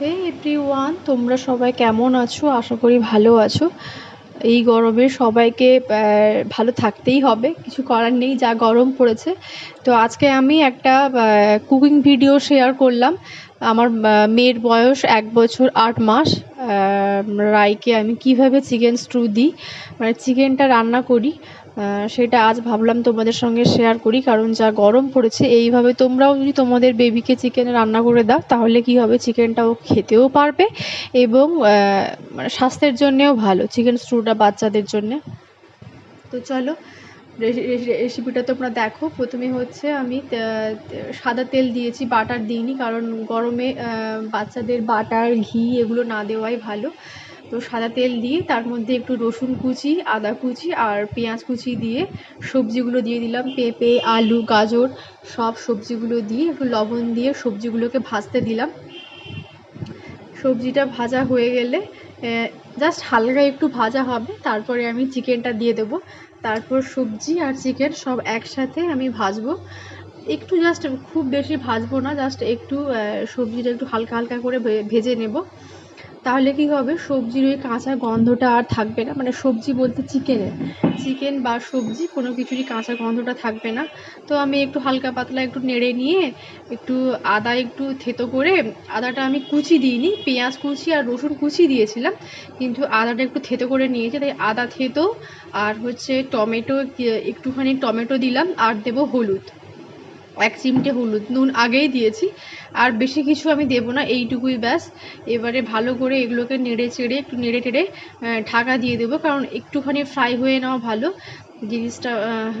হে everyone তোমরা সবাই কেমন আছো? আশা করি ভালো আছো। এই গরমে সবাইকে ভালো থাকতেই হবে। কিছু করার নেই, যা গরম পড়েছে। তো আজকে আমি একটা কুকিং ভিডিও শেয়ার করলাম। আমার মেয়ের বয়স এক বছর আট মাস। রাইকে আমি কীভাবে চিকেন স্ট্রু দিই মানে চিকেনটা রান্না করি সেটা আজ ভাবলাম তোমাদের সঙ্গে শেয়ার করি, কারণ যা গরম পড়েছে, এইভাবে তোমরাও যদি তোমাদের বেবিকে চিকেন রান্না করে দাও, তাহলে কি হবে চিকেনটাও খেতেও পারবে এবং মানে স্বাস্থ্যের জন্যেও ভালো চিকেন স্ট্রুটা বাচ্চাদের জন্যে। তো চলো রেসিপিটা তোমরা দেখো। প্রথমে হচ্ছে আমি সাদা তেল দিয়েছি, বাটার দিইনি, কারণ গরমে বাচ্চাদের বাটার, ঘি এগুলো না দেওয়াই ভালো। তো সাদা তেল দিয়ে তার মধ্যে একটু রসুন কুচি, আদা কুচি আর পেঁয়াজ কুচি দিয়ে সবজিগুলো দিয়ে দিলাম। পেঁপে, আলু, গাজর সব সবজিগুলো দিয়ে একটু লবণ দিয়ে সবজিগুলোকে ভাজতে দিলাম। সবজিটা ভাজা হয়ে গেলে জাস্ট হালকা একটু ভাজা হবে, তারপরে আমি চিকেনটা দিয়ে দেবো। তারপর সবজি আর চিকেন সব একসাথে আমি ভাজবো। একটু জাস্ট খুব বেশি ভাজবো না জাস্ট একটু সবজিটা একটু হালকা হালকা করে ভেজে নেব। তাহলে কি হবে? সবজির ওই কাঁচা গন্ধটা আর থাকবে না। মানে সবজি বলতে চিকেনের চিকেন বা সবজি কোনো কিছুরই কাঁচা গন্ধটা থাকবে না। তো আমি একটু হালকা পাতলা একটু নেড়ে নিয়ে একটু আদা একটু থেতো করে আদাটা আমি কুচি দিইনি। পেঁয়াজ কুচি আর রসুন কুচি দিয়েছিলাম। কিন্তু আদাটা একটু থেতো করে নিয়েছি। তাই আদা থেতো আর হচ্ছে টমেটো, একটুখানি টমেটো দিলাম। আর দেবো হলুদ। এক চিমটে হলুদ নুন আগেই দিয়েছি। আর বেশি কিছু আমি দেবো না, এইটুকুই ব্যাস। এবারে ভালো করে এগুলোকে নেড়ে চেড়ে, একটু নেড়ে টেড়ে ঢাকা দিয়ে দেবো। কারণ একটুখানি ফ্রাই হয়ে নেওয়া ভালো। জিনিসটা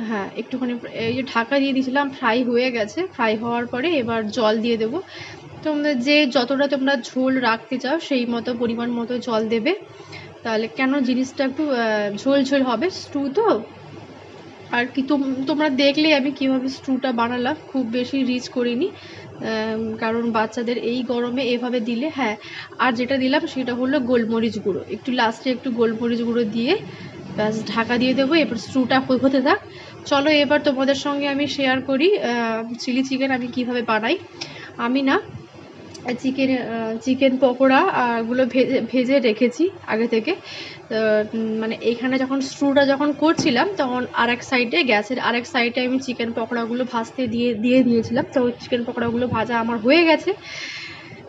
হ্যাঁ একটুখানি এই যে ঢাকা দিয়ে দিয়েছিলাম ফ্রাই হয়ে গেছে। ফ্রাই হওয়ার পরে এবার জল দিয়ে দেবো। তোমরা যে যতটা তোমরা ঝোল রাখতে চাও, সেই মতো, পরিমাণ মতো জল দেবে। তাহলে কেন জিনিসটা একটু ঝোল ঝোল হবে? স্টু তো? আর কি, তোম- তোমরা দেখলে আমি কীভাবে স্টুটা বানালাম, খুব বেশি রিচ করিনি কারণ বাচ্চাদের এই গরমে এভাবে দিলে হ্যাঁ আর যেটা দিলাম সেটা হলো গোলমরিচ গুঁড়ো, একটু লাস্টে একটু গোলমরিচ গুঁড়ো দিয়ে ব্যাস ঢাকা দিয়ে দেবো, এবার স্টুটা হতে থাক। চলো এবার তোমাদের সঙ্গে আমি শেয়ার করি চিলি চিকেন আমি কীভাবে বানাই। আমি না চিকেন চিকেন পকোড়া আরগুলো ভেজে ভেজে রেখেছি আগে থেকে। মানে এইখানে যখন স্ট্রুটা যখন করছিলাম, তখন আর এক সাইডে, গ্যাসের আরেক সাইডে আমি চিকেন পকোড়াগুলো ভাজতে দিয়ে দিয়ে দিয়েছিলাম। তো চিকেন পকোড়াগুলো ভাজা আমার হয়ে গেছে।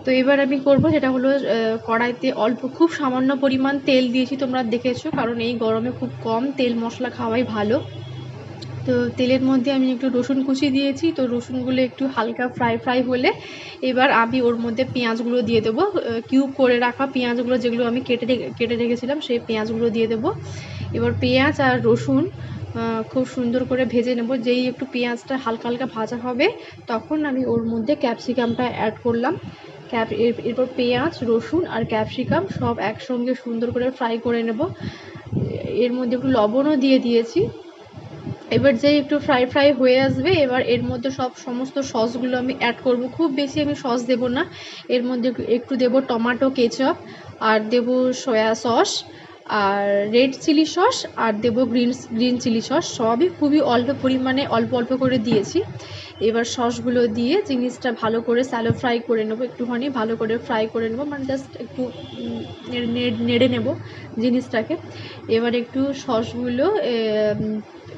তো এবার আমি করব যেটা হলো কড়াইতে অল্প, খুব সামান্য পরিমাণ তেল দিয়েছি তোমরা দেখেছ, কারণ এই গরমে খুব কম তেল মশলা খাওয়াই ভালো। তো তেলের মধ্যে আমি একটু রসুন কুচি দিয়েছি। তো রসুনগুলো একটু হালকা ফ্রাই ফ্রাই হলে এবার আমি ওর মধ্যে পেঁয়াজগুলো দিয়ে দেবো। কিউব করে রাখা পেঁয়াজগুলো যেগুলো আমি কেটে কেটে রেখেছিলাম সেই পেঁয়াজগুলো দিয়ে দেবো। এবার পেঁয়াজ আর রসুন খুব সুন্দর করে ভেজে নেব। যেই একটু পেঁয়াজটা হালকা হালকা ভাজা হবে, তখন আমি ওর মধ্যে ক্যাপসিকামটা অ্যাড করলাম। ক্যাপ এর- এরপর পেঁয়াজ, রসুন আর ক্যাপসিকাম সব একসঙ্গে সুন্দর করে ফ্রাই করে নেব। এর মধ্যে একটু লবণও দিয়ে দিয়েছি। এবার যে একটু ফ্রাই ফ্রাই হয়ে আসবে, এবার এর মধ্যে সব সমস্ত সসগুলো আমি অ্যাড করব। খুব বেশি আমি সস দেব না। এর মধ্যে একটু- দেব টমেটো কেচাপ আর দেব সয়া সস আর রেড চিলি সস আর দেব গ্রিন গ্রিন চিলি সস সবই খুবই অল্প পরিমাণে অল্প অল্প করে দিয়েছি। এবার সসগুলো দিয়ে জিনিসটা ভালো করে স্যালো ফ্রাই করে নেব একটুখানি, ভালো করে ফ্রাই করে নেব। মানে জাস্ট একটু নেড়ে নেব জিনিসটাকে। এবার একটু সসগুলো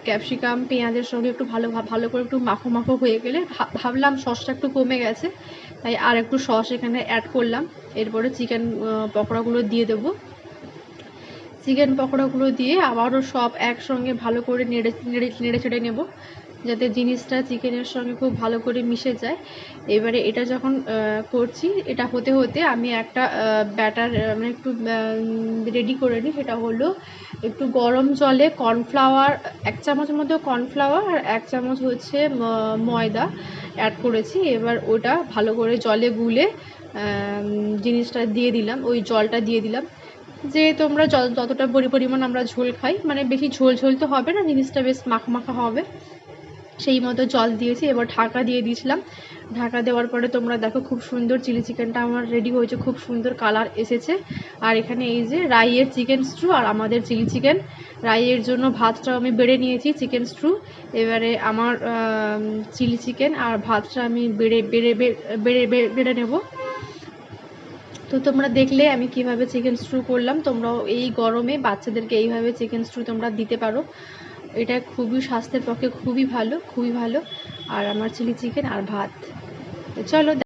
ক্যাপসিকাম, পেঁয়াজের সঙ্গে একটু ভালো ভালো করে একটু মাখো মাখো হয়ে গেলে ভাবলাম সসটা একটু কমে গেছে, তাই আর একটু সস এখানে অ্যাড করলাম। এরপরে চিকেন পকোড়াগুলো দিয়ে দেবো। চিকেন পকোড়াগুলো দিয়ে আবারও সব একসঙ্গে ভালো করে নেড়ে নেড়ে নেড়ে চেড়ে নেব। যাতে জিনিসটা চিকেনের সঙ্গে খুব ভালো করে মিশে যায়। এবারে এটা যখন করছি, এটা হতে হতে আমি একটা ব্যাটার মানে একটু রেডি করে নিই। সেটা হলো একটু গরম জলে কর্নফ্লাওয়ার এক চামচের মধ্যে কর্নফ্লাওয়ার আর এক চামচ হচ্ছে ময়দা অ্যাড করেছি। এবার ওটা ভালো করে জলে গুলে জিনিসটা দিয়ে দিলাম, ওই জলটা দিয়ে দিলাম। যে তোমরা যতটা পরি- পরিমাণ আমরা ঝোল খাই মানে বেশি ঝোল ঝোল তো হবে না, জিনিসটা বেশ মাখা মাখা হবে। সেই মতো জল দিয়েছি, এবার ঢাকা দিয়ে দিয়েছিলাম। ঢাকা দেওয়ার পরে তোমরা দেখো খুব সুন্দর চিলি চিকেনটা আমার রেডি হয়েছে, খুব সুন্দর কালার এসেছে। আর এখানে এই যে রাইয়ের চিকেন স্ট্রু আর আমাদের চিলি চিকেন। রাইয়ের জন্য ভাতটা আমি বেড়ে নিয়েছি চিকেন স্ট্রু এবারে আমার চিলি চিকেন আর ভাতটা আমি বেড়ে বেড়ে বেড়ে বেড়ে বেড়ে নেব। তো তোমরা দেখলে আমি কীভাবে চিকেন স্ট্রু করলাম। তোমরাও এই গরমে বাচ্চাদেরকে এইভাবে চিকেন স্ট্রু তোমরা দিতে পারো। এটা খুবই স্বাস্থ্যের পক্ষে খুবই ভালো খুবই ভালো। আর আমার চিলি চিকেন আর ভাত। চলো